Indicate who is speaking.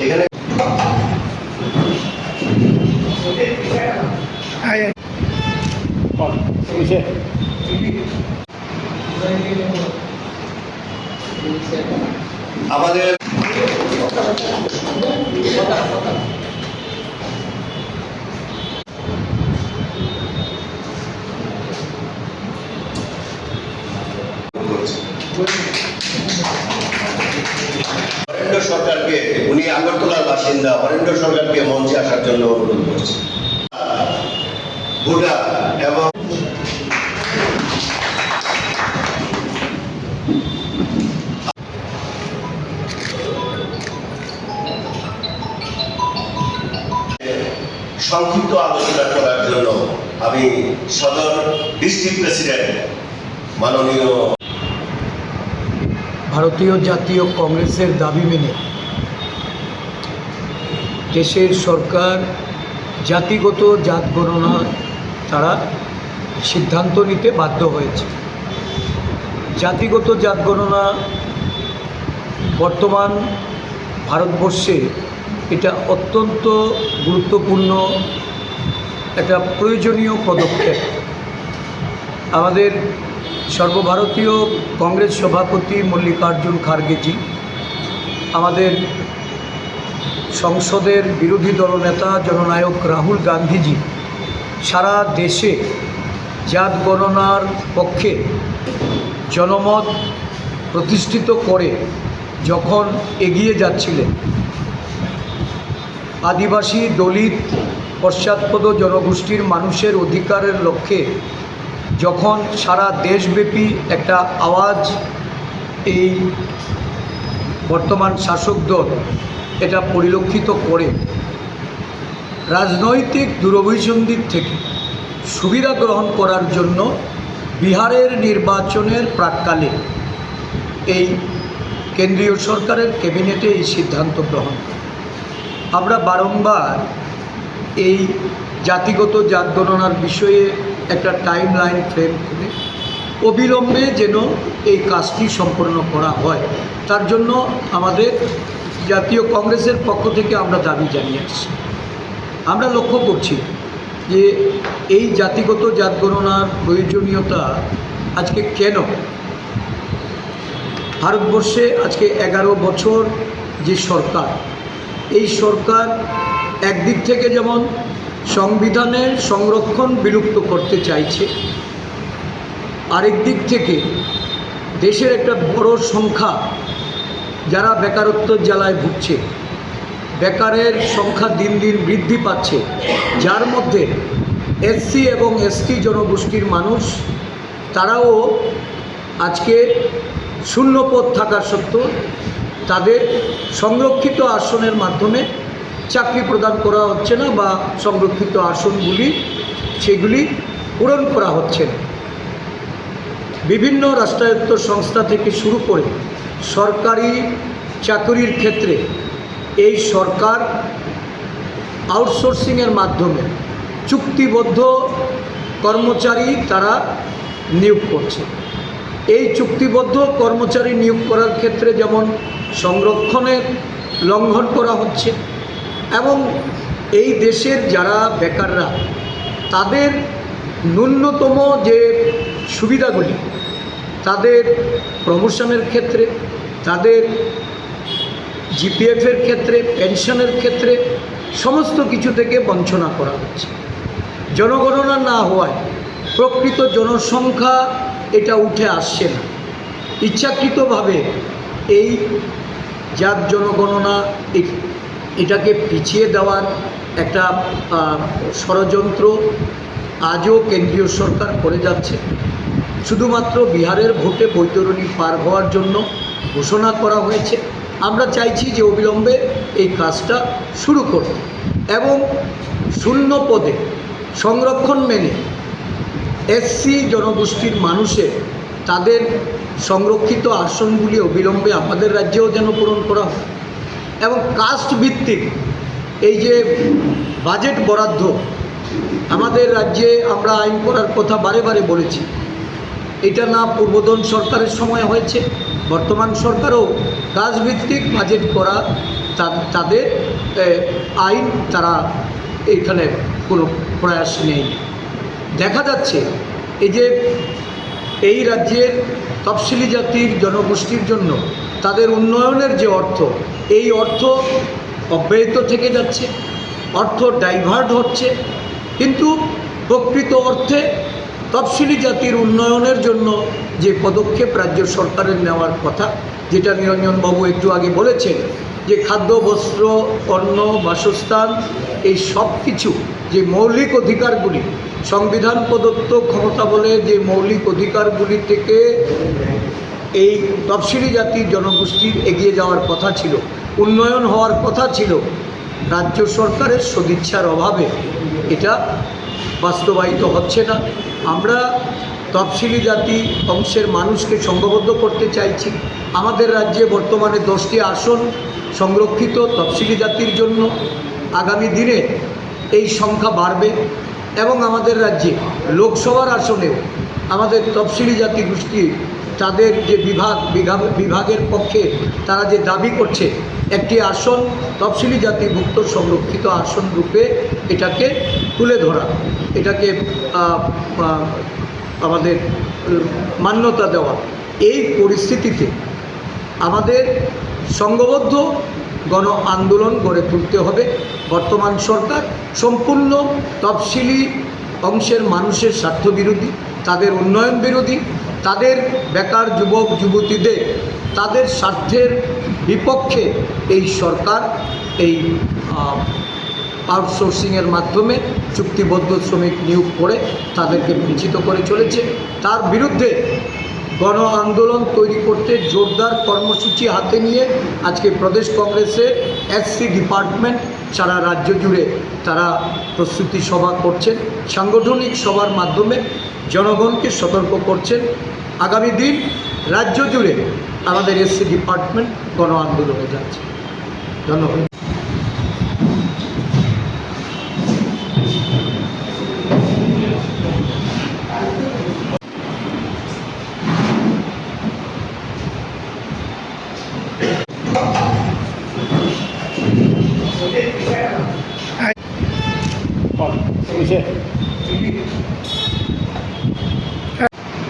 Speaker 1: এখানে আমাদের হরেন্দ্র সরকারকে, উনি আগরতলার বাসিন্দা হরেন্দ্র সরকারকে মঞ্চে আসার জন্য অনুরোধ করছি। এবং সংক্ষিপ্ত আলোচনা করার জন্য আমি সদর ডিস্ট্রিক্ট প্রেসিডেন্ট মাননীয়
Speaker 2: ভারতীয় জাতীয় কংগ্রেসের দাবি মেনে দেশের সরকার জাতিগত জাত গণনা তারা সিদ্ধান্ত নিতে বাধ্য হয়েছে। জাতিগত জাত গণনা বর্তমান ভারতবর্ষে এটা অত্যন্ত গুরুত্বপূর্ণ একটা প্রয়োজনীয় পদক্ষেপ। আমাদের সর্বভারতীয় কংগ্রেস সভাপতি মল্লিকার্জুন খার্গেজি, আমাদের সংসদের বিরোধী দলনেতা জননায়ক রাহুল গান্ধীজি, সারা দেশে জাত গণনার পক্ষে জনমত প্রতিষ্ঠিত করে যখন এগিয়ে যাচ্ছিলেন, আদিবাসী দলিত পশ্চাৎপদ জনগোষ্ঠীর মানুষের অধিকারের লক্ষ্যে যখন সারা দেশব্যাপী একটা আওয়াজ এই বর্তমান শাসক দল এটা পরিলক্ষিত করে, রাজনৈতিক দূরভিসন্ধির থেকে সুবিধা গ্রহণ করার জন্য বিহারের নির্বাচনের প্রাককালে এই কেন্দ্রীয় সরকারের ক্যাবিনেটে এই সিদ্ধান্ত গ্রহণ। আমরা বারংবার এই জাতিগত জাত গণনার বিষয়ে একটা টাইম লাইন ফ্রেম করে অবিলম্বে যেন এই কাজটি সম্পন্ন করা হয়। তার জন্য আমাদের জাতীয় কংগ্রেসের পক্ষ থেকে আমরা দাবি জানিয়ে আসছি। আমরা লক্ষ্য করছি যে এই জাতিগত জাত গণনার প্রয়োজনীয়তা আজকে কেন? ভারতবর্ষে আজকে এগারো বছর যে সরকার, এই সরকার একদিক থেকে যেমন সংবিধানের সংরক্ষণ বিলুপ্ত করতে চাইছে। আরেক দিক থেকে দেশের একটা বড় সংখ্যা যারা বেকারত্ব জ্বালায় ভুগছে, বেকারের সংখ্যা দিন দিন বৃদ্ধি পাচ্ছে, যার মধ্যে এসসি এবং এসটি জনগোষ্ঠীর মানুষ, তারাও আজকে শূন্যপদ থাকা সত্ত্বেও তাদের সংরক্ষিত আসনের মাধ্যমে চাকরি প্রদান করা হচ্ছে না বা সংরক্ষিত আসনগুলি, সেগুলি পূরণ করা হচ্ছে না। বিভিন্ন রাষ্ট্রায়ত্ত সংস্থা থেকে শুরু করে সরকারি চাকরির ক্ষেত্রে এই সরকার আউটসোর্সিংয়ের মাধ্যমে চুক্তিবদ্ধ কর্মচারী তারা নিয়োগ করছে। এই চুক্তিবদ্ধ কর্মচারী নিয়োগ করার ক্ষেত্রে যেমন সংরক্ষণের লঙ্ঘন করা হচ্ছে এবং এই দেশের যারা বেকাররা, তাদের ন্যূনতম যে সুবিধাগুলি, তাদের প্রমোশনের ক্ষেত্রে, তাদের জিপিএফের ক্ষেত্রে পেনশনের ক্ষেত্রে সমস্ত কিছু থেকে বঞ্চনা করা হচ্ছে। জনগণনা না হওয়ায় প্রকৃত জনসংখ্যা এটা উঠে আসছে না। ইচ্ছাকৃতভাবে এই জাত জনগণনা এটাকে পিছিয়ে দেওয়ার একটা ষড়যন্ত্র আজও কেন্দ্রীয় সরকার করে যাচ্ছে। শুধুমাত্র বিহারের ভোটে বৈতরণী পার হওয়ার জন্য ঘোষণা করা হয়েছে। আমরা চাইছি যে অবিলম্বে এই কাজটা শুরু করতে। এবং শূন্য পদে সংরক্ষণ মেনে এসসি জনগোষ্ঠীর মানুষের তাদের সংরক্ষিত আসনগুলি অবিলম্বে আমাদের রাজ্যেও যেন পূরণ করা হয় এবং কাস্ট ভিত্তিক। এই যে বাজেট বরাদ্দ, আমাদের রাজ্যে আমরা আইন করার কথা বারে বারে বলেছি। এটা না পূর্বতন সরকারের সময় হয়েছে, বর্তমান সরকারও কাজভিত্তিক বাজেট করা তাদের আইন তারা এইখানে কোনো প্রয়াস নেই দেখা যাচ্ছে, এই যে এই রাজ্যের তফসিলি জাতির জনগোষ্ঠীর জন্য তাদের উন্নয়নের যে অর্থ, এই অর্থ অব্যাহত থেকে যাচ্ছে, অর্থ ডাইভার্ট হচ্ছে। কিন্তু প্রকৃত অর্থে তফসিলি জাতির উন্নয়নের জন্য যে পদক্ষেপ রাজ্য সরকারের নেওয়ার কথা, যেটা নিরঞ্জনবাবু একটু আগে বলেছেন, যে খাদ্য, বস্ত্র অন্ন বাসস্থান, এই সব কিছু যে মৌলিক অধিকারগুলি সংবিধান প্রদত্ত ক্ষমতা বলে যে মৌলিক অধিকারগুলি থেকে এই তফসিলি জাতির জনগোষ্ঠীর এগিয়ে যাওয়ার কথা ছিল, উন্নয়ন হওয়ার কথা ছিল, রাজ্য সরকারের সদিচ্ছার অভাবে এটা বাস্তবায়িত হচ্ছে না। আমরা তফসিলি জাতি অংশের মানুষকে সংঘবদ্ধ করতে চাইছি। আমাদের রাজ্যে বর্তমানে দশটি আসন সংরক্ষিত তফসিলি জাতির জন্য। আগামী দিনে এই সংখ্যা বাড়বে। এবং আমাদের রাজ্যে লোকসভার আসনেও আমাদের তফসিলি জাতি গোষ্ঠী, তাদের যে বিভাগ, বিভাগ- বিভাগের পক্ষে তারা যে দাবি করছে, একটি আসন, তফসিলি জাতিভুক্ত সংরক্ষিত আসন রূপে এটাকে তুলে ধরা। এটাকে আমাদের মান্যতা দেওয়া। এই পরিস্থিতিতে আমাদের সংঘবদ্ধ গণ আন্দোলন গড়ে তুলতে হবে। বর্তমান সরকার সম্পূর্ণ তফসিলি অংশের মানুষের স্বার্থ বিরোধী, তাদের উন্নয়ন বিরোধী, তাদের বেকার যুবক, যুবতীদের, তাদের স্বার্থের বিপক্ষে এই সরকার, এই আউটসোর্সিংয়ের মাধ্যমে চুক্তিবদ্ধ শ্রমিক নিয়োগ করে তাদেরকে বঞ্চিত করে চলেছে। তার বিরুদ্ধে গণ আন্দোলন তৈরি করতে জোরদার কর্মসূচি হাতে নিয়ে আজকে প্রদেশ কংগ্রেসের এসসি ডিপার্টমেন্ট সারা রাজ্য জুড়ে তারা প্রস্তুতি সভা করছেন, সাংগঠনিক সভার মাধ্যমে জনগণকে সতর্ক করছেন। আগামী দিন রাজ্য জুড়ে আমাদের এসসি ডিপার্টমেন্ট গণ আন্দোলনে যাচ্ছে। ধন্যবাদ।